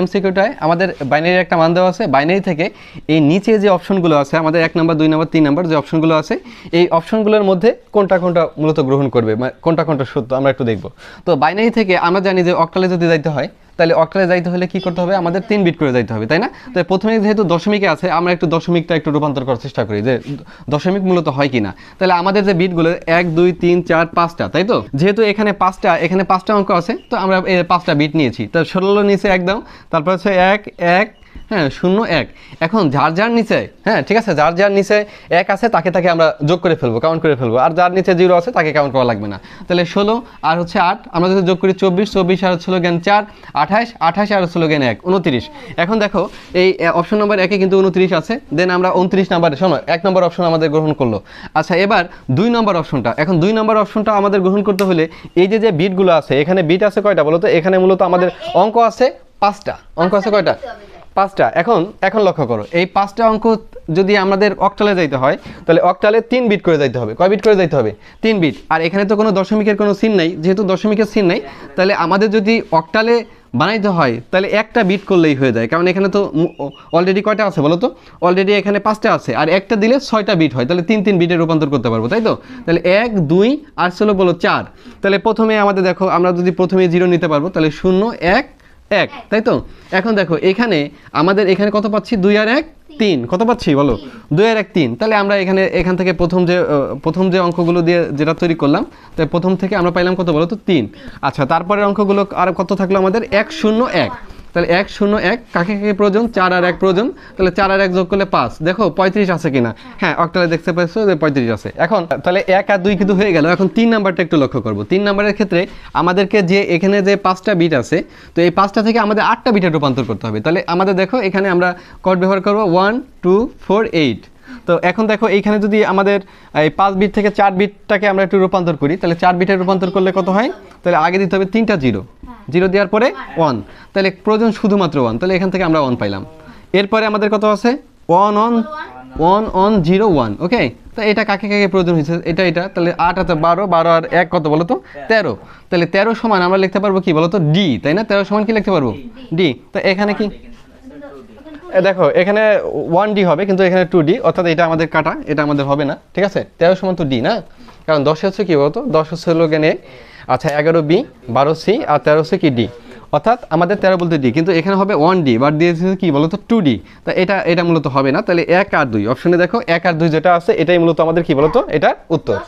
এমসিকিউটায় আমাদের বাইনারি একটা মান দেওয়া আছে। বাইনারি থেকে এই নিচে যে অপশনগুলো আছে, আমাদের এক নাম্বার, দুই নাম্বার, তিন নাম্বার যে অপশনগুলো আছে, এই অপশনগুলোর মধ্যে কোনটা কোনটা মূলত গ্রহণ করবে মানে কোনটা কোনটা সত্য, আমরা একটু দেখব। তো বাইনারি থেকে আমরা জানি যে অক্টালে যদি যাইতে হয় তাহলে অক্টালে যাইতে হলে কি করতে হবে? আমাদের তিন বিট করে যাইতে হবে, তাই না? তো প্রথমে যেহেতু দশমিকে আছে, আমরা একটু দশমিকটা একটু রূপান্তর করার চেষ্টা করি যে দশমিক মূলত হয় কি না তাহলে আমাদের যে বিটগুলো এক, দুই, তিন, চার, পাঁচটা, তাই তো? যেহেতু এখানে পাঁচটা এখানে পাঁচটা অঙ্ক আছে, তো আমরা পাঁচটা বিট নিয়েছি। তো ষোলো নিচে একদম তারপর হচ্ছে এক এক হ্যাঁ শূন্য এক। এখন যার যার নিচে হ্যাঁ ঠিক আছে যার যার নিচে এক আছে তাকে তাকে আমরা যোগ করে ফেলব কাউন্ট করে ফেলব। আর যার নিচে জিরো আছে তাকে কাউন্ট করা লাগবে না। তাহলে ষোলো আর হচ্ছে আট আমরা যদি যোগ করি চব্বিশ চব্বিশ আর হচ্ছে জ্ঞান চার আঠাশ আঠাশ আর হচ্ছে জ্ঞান এক উনত্রিশ। এখন দেখো এই অপশন নম্বর একে কিন্তু উনত্রিশ আছে দেন আমরা উনত্রিশ নাম্বার শোনো এক নম্বর অপশন আমাদের গ্রহণ করল। আচ্ছা এবার দুই নম্বর অপশনটা এখন দুই নম্বর অপশনটা আমাদের গ্রহণ করতে হলে এই যে যে বিটগুলো আছে এখানে বিট আছে কয়টা বলো তো? এখানে মূলত আমাদের অঙ্ক আছে পাঁচটা। অঙ্ক আছে কয়টা? পাঁচটা, এখন এখন লক্ষ্য করো, এই পাঁচটা অঙ্ক যদি আমাদের অক্টালে যাইতে হয়, তাহলে অক্টালে তিন বিট করে যাইতে হবে। কয় বিট করে যাইতে হবে? তিন বিট আর এখানে তো কোনো দশমিকের কোনো সিন নাই, যেহেতু দশমিকের সিন নাই, তাহলে আমাদের যদি অক্টালে বানাইতে হয়, তাহলে একটা বিট করলেই হয়ে যায়। কারণ এখানে তো অলরেডি কয়টা আছে বলো তো? অলরেডি এখানে পাঁচটা আছে, আর একটা দিলে ছয়টা বিট হয়, তাহলে তিন তিন বিটে রূপান্তর করতে পারব, তাই তো? তাহলে এক, দুই, আর ষোলো বলো চার। তাহলে প্রথমে আমাদের দেখো, আমরা যদি প্রথমে জিরো নিতে পারব, তাহলে শূন্য, এক এক তাই তো? এখন দেখো এখানে আমাদের এখানে কত পাচ্ছি? দুই আর এক? তিন। কত পাচ্ছি বলো? দুই আর এক তিন। তাহলে আমরা এখানে এখান থেকে প্রথম যে প্রথম যে অঙ্কগুলো দিয়ে যেটা তৈরি করলাম তাই প্রথম থেকে আমরা পাইলাম কত বলো তো? তিন। আচ্ছা তারপরের অঙ্কগুলো আর কত থাকল আমাদের? এক শূন্য এক। তাহলে এক শূন্য এক কাকে কাকে প্রয়োজন? চার আর এক প্রয়োজন। তাহলে চার আর এক যোগ করলে পাঁচ। দেখো পঁয়ত্রিশ আছে কিনা? হ্যাঁ। অক্টালে দেখতে পাচ্ছ যে পঁয়ত্রিশ আছে। এখন তাহলে এক আর দুই কিন্তু হয়ে গেল। এখন তিন নাম্বারটা একটু লক্ষ্য করব। তিন নাম্বারের ক্ষেত্রে আমাদেরকে যে এখানে যে পাঁচটা বিট আছে তো এই পাঁচটা থেকে আমাদের আটটা বিটে রূপান্তর করতে হবে। তাহলে আমাদের দেখো এখানে আমরা কোড ব্যবহার করব ওয়ান টু ফোর এইট তো এখন দেখো এইখানে যদি আমাদের এই পাঁচ বিট থেকে চার বিটটাকে আমরা একটু রূপান্তর করি তাহলে চার বিটে রূপান্তর করলে কত হয়? তাহলে আগে দিতে হবে তিনটা জিরো জিরো দেওয়ার পরে ওয়ান তাহলে প্রয়োজন শুধুমাত্র ওয়ান তাহলে এখান থেকে আমরা ওয়ান পাইলাম। এরপরে আমাদের কত আছে? One on one on zero one okay তো এটা কাকে কাকে প্রয়োজন হয়েছে? এটা এটা, তাহলে আট হাতে বারো বারো আর এক কত বলো তো তেরো। তাহলে তেরো সমান আমরা লিখতে পারব কি বলো তো ডি তাই না? তেরো সমান কি লিখতে পারব? ডি তো এখানে কি? দেখো, এখানে ওয়ান ডি হবে, কিন্তু এখানে টু ডি অর্থাৎ এটা আমাদের কাটা, এটা আমাদের হবে না, ঠিক আছে? তেরো সমান তো ডি না? কারণ দশ হচ্ছে কি বলতো? দশ হচ্ছে হলো গেনে আচ্ছা এগারো বি বারো সি আর তেরো হচ্ছে কি ডি অর্থাৎ আমাদের তেরো বলতে ডি কিন্তু এখানে হবে ওয়ান ডি বাট দিয়েছে কি বলতো টু ডি তা এটা এটা মূলত হবে না, তাহলে এক আর দুই। অপশনে দেখো, এক আর দুই যেটা আছে, এটাই মূলত আমাদের কি বলতো, এটার উত্তর।